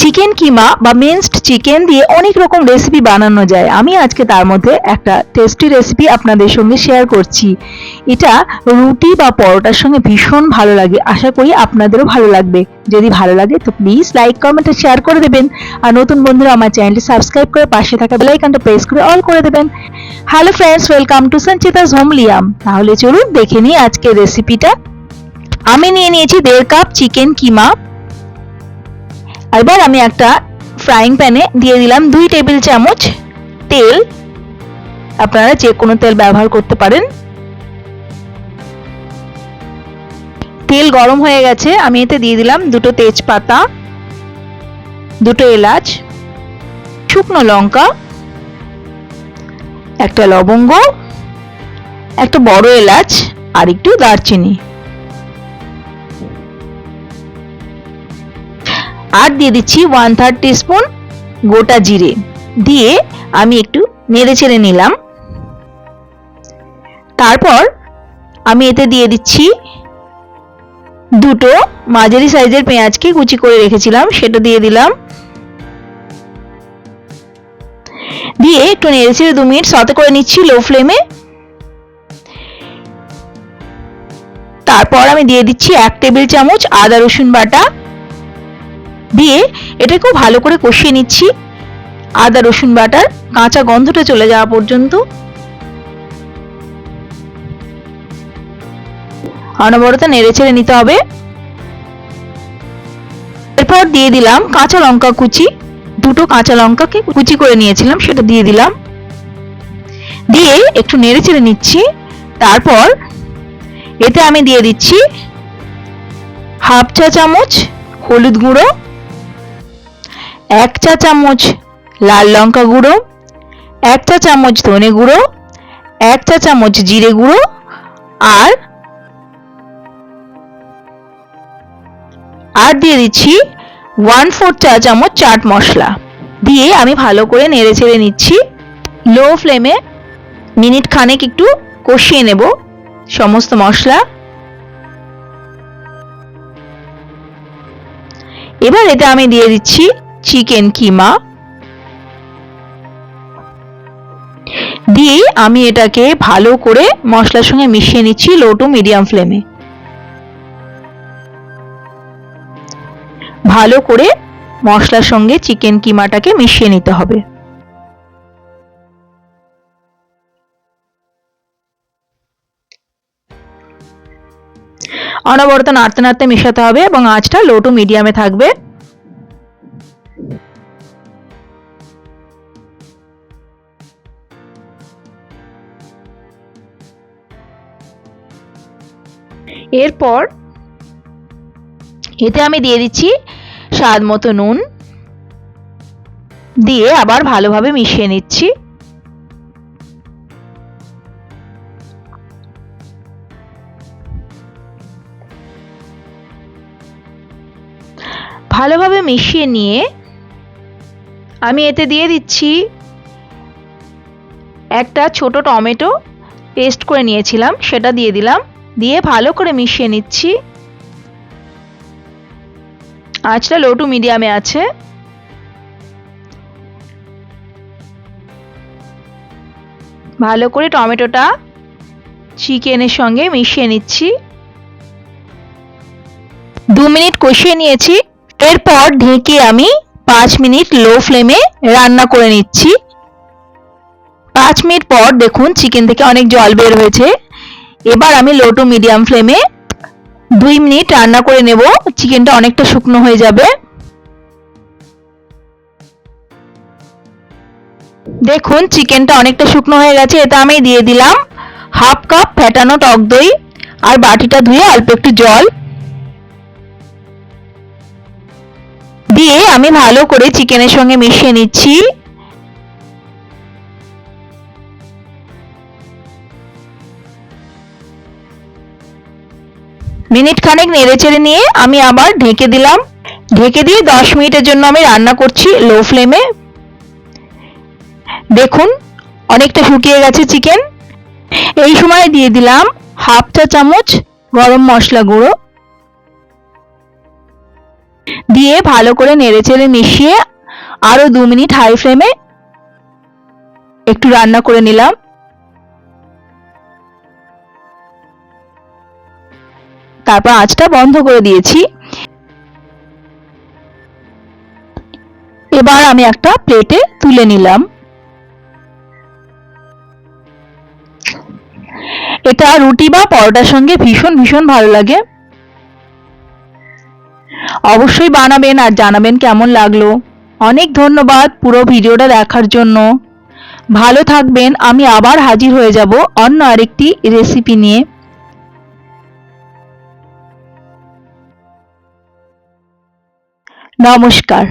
Chicken কিমা বা minced chicken দিয়ে অনেক রকম রেসিপি বানানো যায়। আমি আজকে তার মধ্যে একটা টেস্টি রেসিপি আপনাদের সঙ্গে শেয়ার করছি। এটা রুটি বা পরোটার সঙ্গে ভীষণ ভালো লাগে। আশা করি আপনাদেরও ভালো লাগবে। যদি ভালো লাগে তো প্লিজ লাইক কমেন্ট আর শেয়ার করে দেবেন। আর নতুন বন্ধুরা আমার চ্যানেলটি সাবস্ক্রাইব করে পাশে থাকা বেল আইকনটা প্রেস করে অল করে দেবেন। Hello friends welcome to Sanchita's home Liam তাহলে চলুন দেখে নিই আজকের রেসিপিটা আমি নিয়ে নিয়েছি দেড় কাপ চিকেন কিমা এবার আমি একটা ফ্রাইং প্যানে দিয়ে দিলাম দুই টেবিল চামচ তেল। আপনারা যে কোনো তেল ব্যবহার করতে পারেন। তেল গরম হয়ে গেছে, আমি এতে দিয়ে দিলাম দুটো তেজপাতা, দুটো এলাচ, শুকনো লঙ্কা, একটা লবঙ্গ, একটা বড় এলাচ আর একটু দারচিনি। আর দিয়ে দিচ্ছি ওয়ান থার্ড টিস্পুন গোটা জিরে। দিয়ে আমি একটু নেড়ে ছেড়ে নিলাম। তারপর আমি এতে দিয়ে দিচ্ছি দুটো মাঝারি সাইজের পেঁয়াজকে কুচি করে রেখেছিলাম, সেটা দিয়ে দিলাম। দিয়ে একটু নেড়ে ছেড়ে দু মিনিট সতে করে নিচ্ছি লো ফ্লেমে তারপর আমি দিয়ে দিচ্ছি এক টেবিল চামচ আদা রসুন বাটা। দিয়ে এটাকেও ভালো করে কষিয়ে নিচ্ছি। আদা, রসুন বাটার, কাঁচা গন্ধটা চলে যাওয়া পর্যন্ত। অনবরত নেড়ে ছেড়ে নিতে হবে। এরপর দিয়ে দিলাম কাঁচা লঙ্কা কুচি। দুটো কাঁচা লঙ্কাকে কুচি করে নিয়েছিলাম, সেটা দিয়ে দিলাম। দিয়ে একটু নেড়ে চেড়ে নিচ্ছি। তারপর এতে আমি দিয়ে দিচ্ছি হাফ চা চামচ হলুদ গুঁড়ো এক চা চামচ লাল লঙ্কা গুঁড়ো, এক চা চামচ ধনে গুঁড়ো, এক চা চামচ জিরে গুঁড়ো আর আর দিয়ে দিচ্ছি ওয়ান ফোর চা চামচ চাট মশলা। দিয়ে আমি ভালো করে নেড়ে ছেড়ে নিচ্ছি। লো ফ্লেমে মিনিট খানেক একটু কষিয়ে নেব সমস্ত মশলা। এবার এতে আমি দিয়ে দিচ্ছি চিকেন কিমা। দিয়ে আমি এটাকে ভালো করে মশলার সঙ্গে মিশিয়ে নিচ্ছি লো টু মিডিয়াম ফ্লেমে ভালো করে মশলার সঙ্গে চিকেন কিমাটাকে মিশিয়ে নিতে হবে। অনবরত নাড়তে নাড়তে মেশাতে হবে এবং আঁচটা লো টু মিডিয়ামে থাকবে। এরপর এতে আমি দিয়ে দিচ্ছি স্বাদ মতো নুন। দিয়ে আবার ভালোভাবে মিশিয়ে নিচ্ছি। ভালোভাবে মিশিয়ে নিয়ে আমি এতে দিয়ে দিচ্ছি একটা ছোট টমেটো। পেস্ট করে নিয়েছিলাম, সেটা দিয়ে দিলাম। দিয়ে ভালো করে মিশিয়ে নিচ্ছি। আঁচটা লো টু মিডিয়ামে আছে। ভালো করে টমেটোটা চিকেনের সঙ্গে মিশিয়ে নিচ্ছি। দু মিনিট কষিয়ে নিয়েছি। এরপর ঢেকে আমি পাঁচ মিনিট লো ফ্লেমে রান্না করে নিচ্ছি। পাঁচ মিনিট পর দেখুন চিকেন থেকে অনেক জল বের হয়েছে। এবার আমি লো টু মিডিয়াম ফ্লেমে দুই মিনিট রান্না করে নেব। চিকেনটা অনেকটা শুকনো হয়ে যাবে। দেখুন চিকেনটা অনেকটা শুকনো হয়ে গেছে। এটা আমি দিয়ে দিলাম হাফ কাপ ফ্যাটানো টক দই আর বাটিটা ধুয়ে অল্প একটু জল। দিয়ে আমি ভালো করে চিকেনের সঙ্গে মিশিয়ে নিচ্ছি। মিনিট খানেক নেড়ে চেড়ে নিয়ে আমি আবার ঢেকে দিলাম। ঢেকে দিয়ে দশ মিনিটের জন্য আমি রান্না করছি লো ফ্লেমে দেখুন, অনেকটা শুকিয়ে গেছে চিকেন এই সময় দিয়ে দিলাম হাফ চা চামচ গরম মশলা গুঁড়ো। দিয়ে ভালো করে নেড়েচেড়ে মিশিয়ে আরও দু মিনিট হাই ফ্লেমে একটু রান্না করে নিলাম। তারপর আঁচটা বন্ধ করে দিয়েছি। এবার আমি একটা প্লেটে তুলে নিলাম। এটা রুটি বা পরোটার সঙ্গে ভীষণ ভীষণ ভালো লাগে। অবশ্যই বানাবেন আর জানাবেন কেমন লাগল। অনেক ধন্যবাদ পুরো ভিডিওটা দেখার জন্য। ভালো থাকবেন, আমি আবার হাজির হয়ে যাব অন্য আরেকটি রেসিপি নিয়ে। নমস্কার।